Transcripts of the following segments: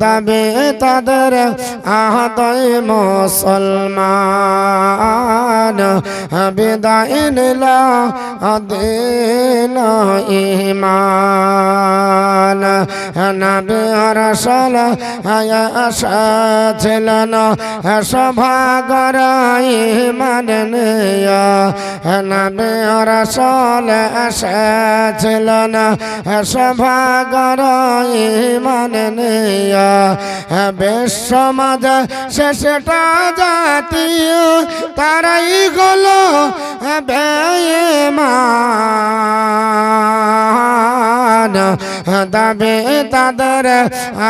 দাবে তাদের আহতয় মুসলমান। বিদায় নিল দিন ইমান। নবী রসল আশা সভাগর ইমান নবী রসল আশা সভাগর ইমান বিশ্বমাজ শেষটা জাতীয়, তারাই বেমান দাবে তাদের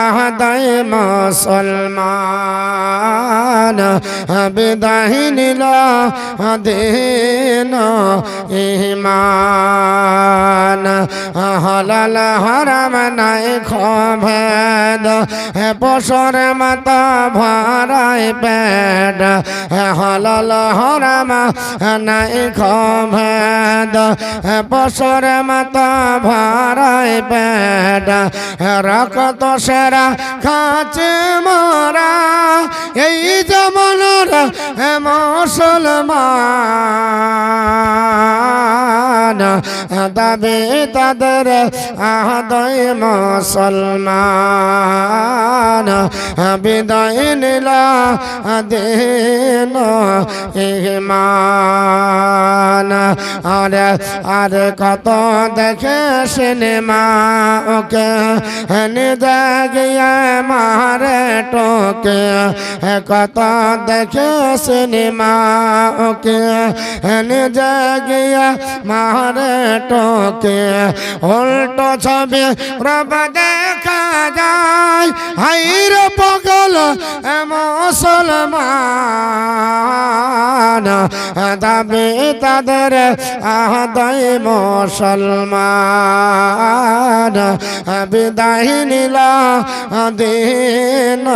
আহদায় মুসলমান। বিদায় নিল দিন ইমান হলাল হরাম নাই খভেদ পশর মাতা ভরাই পেট। হলাল হরাম নাই খভেদ পশর মাতা ভরাই পেট রক্ত সেরা, খাচে মরা। এই জমনের মুসলমান দাবি তাদের আহদয় মুসলমান, বিদায় নিল দিন ইমান। আর আর কত দেখে সিনেমা ওকে নিজে গিয়ে মারে টোকে। কত দেখে সিনেমা ওকে নিজে গিয়ে মারে টোকে। উল্টো ছবি রব দেখা যায়, হাইর পগল মুসলমান। দাবি তাদের আহদয় মুসলমান। বিদায় নিল দিন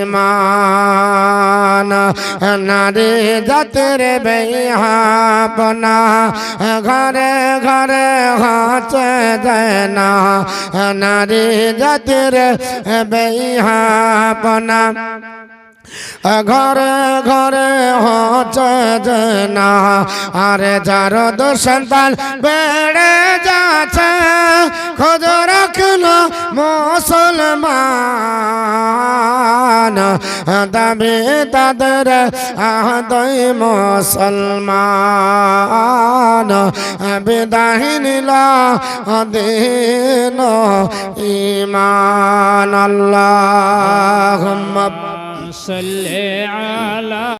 ইমান। নারী জাতির বেহাপনা ঘরে ঘরে হাতে দেনা। নারী জাতির বেহাপনা ঘরে ঘরে হচ্ছে না, আরে যার দুসন্তান বেড়ে যাচ্ছে, খোঁজ রাখল মুসলমান। দাবি তাদের আহদই মুসলমান। বিদায় নিল দিন ইমান। আল্লাহ صل على